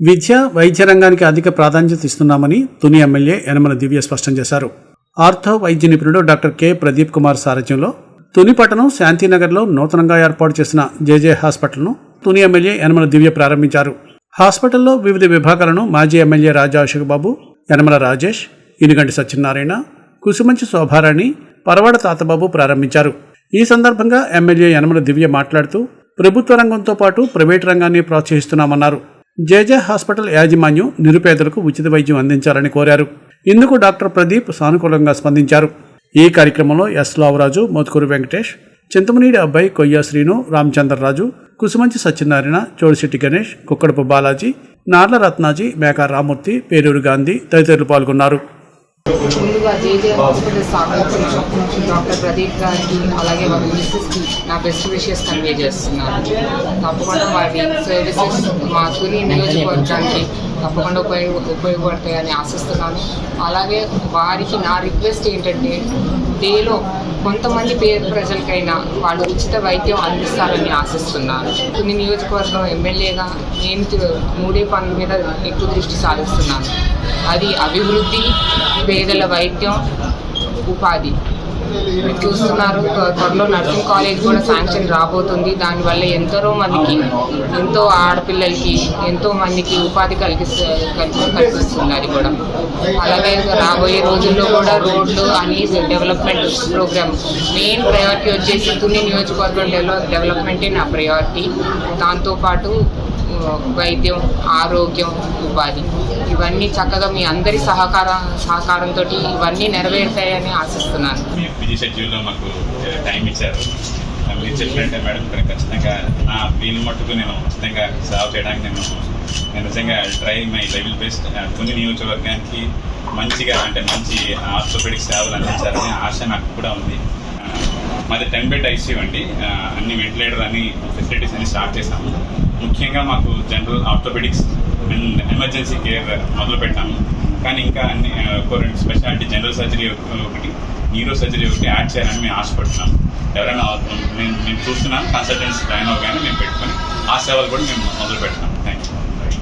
విద్య వైద్య రంగానికి అధిక ప్రాధాన్యత ఇస్తున్నామని తుని ఎమ్మెల్యే యనమల దివ్య స్పష్టం చేశారు. ఆర్థో వైద్య నిపుణుడు డాక్టర్ కె. ప్రదీప్ కుమార్ సారథ్యంలో తుని పట్టణం శాంతినగర్లో నూతనంగా ఏర్పాటు చేసిన జేజే హాస్పిటల్ను తుని ఎమ్మెల్యే యనమల దివ్య ప్రారంభించారు. హాస్పిటల్లో వివిధ విభాగాలను మాజీ ఎమ్మెల్యే రాజా అశోక్ బాబు యనమల రాజేష్ ఇనుగంటి సత్యనారాయణ కుసుమంచి శోభారాణి పరవాడ తాతబాబు ప్రారంభించారు. ఈ సందర్భంగా ఎమ్మెల్యే యనమల దివ్య మాట్లాడుతూ ప్రభుత్వ రంగంతో పాటు ప్రైవేట్ రంగాన్ని ప్రోత్సహిస్తున్నామన్నారు. జేజే హాస్పిటల్ యాజమాన్యం నిరుపేదలకు ఉచిత వైద్యం అందించాలని కోరారు. ఇందుకు డాక్టర్ ప్రదీప్ సానుకూలంగా స్పందించారు. ఈ కార్యక్రమంలో ఎస్ లావరాజు మోత్కూరు వెంకటేష్ చింతమనీడి అబ్బాయి కొయ్య శ్రీను రామచంద్రరాజు కుసుమంచి సత్యనారాయణ చోడిశెట్టి గణేష్ కుక్కడపు బాలాజీ నార్ల రత్నాజీ మేకా రామూర్తి పేరూరు గాంధీ తదితరులు పాల్గొన్నారు. ముందుగా జేజే హాస్పిటల్ స్థాపించిన డాక్టర్ ప్రదీప్ గారికి అలాగే వారి మిస్సెస్కి నా బెస్ట్ విషెస్ కన్వే చేస్తున్నాను తప్పకుండా వారి సర్వీసెస్ మా తుని నియోజకవర్గానికి తప్పకుండా ఉపయోగ ఉపయోగపడతాయని ఆశిస్తున్నాను. అలాగే వారికి నా రిక్వెస్ట్ ఏంటంటే డేలో కొంతమంది పేద ప్రజలకైనా వాళ్ళు ఉచిత వైద్యం అందిస్తారని ఆశిస్తున్నాను. కొన్ని నియోజకవర్గం ఎమ్మెల్యేగా నేను మూడే పనుల మీద ఎక్కువ దృష్టి సాధిస్తున్నాను అది అభివృద్ధి పేదల వైద్యం ఉపాధి. మీరు చూస్తున్నారు త్వరలో నర్సింగ్ కాలేజ్ కూడా శాంక్షన్ రాబోతుంది. దానివల్ల ఎంతో మందికి ఎంతో ఆడపిల్లలకి ఎంతో మందికి ఉపాధి కలిగిస్తు కల్పి కల్పిస్తుంది అది కూడా అలాగే రాబోయే రోజుల్లో కూడా రోడ్లు అని డెవలప్మెంట్ ప్రోగ్రామ్. మెయిన్ ప్రయారిటీ వచ్చేసి తుని నియోజకవర్గం డెవలప్ డెవలప్మెంటే నా ప్రయారిటీ. దాంతోపాటు వైద్యం ఆరోగ్యం ఉపాధి. ఇవన్నీ చక్కగా మీ అందరి సహకార సహకారంతో ఇవన్నీ నెరవేరుతాయని ఆశిస్తున్నాను. బిజీ షెడ్యూల్లో మాకు టైం ఇచ్చారు. మీరు చెప్పినట్టే మేడం ఇక్కడ ఖచ్చితంగా నా వీలు మట్టుకు నేను ఖచ్చితంగా సేవ చేయడానికి నేను నేను నిజంగా ట్రై మై లెవెల్ బెస్ట్. కొన్ని నియోజకవర్గానికి మంచిగా అంటే మంచి ఆర్థోపెడిక్ సేవలు అందించాలనే ఆశ నాకు కూడా ఉంది. మాది టెన్ బెడ్ ఐసీయూ అండి. అన్ని వెంటిలేటర్ అన్ని ఫెసిలిటీస్ అన్ని స్టార్ట్ చేశాము. ముఖ్యంగా మాకు general orthopaedics and emergency care మొదలు పెట్టాము. కానీ ఇంకా అన్ని రెండు స్పెషాలిటీ జనరల్ సర్జరీ ఒకటి న్యూరో సర్జరీ ఒకటి యాడ్ చేయాలని మేము ఆశపడుతున్నాం ఎవరైనా మేము మేము చూస్తున్నాం కన్సల్టెన్సీ జాయిన్ అవగానే మేము పెట్టుకొని ఆ సేవలు కూడా మేము మొదలు పెడతాం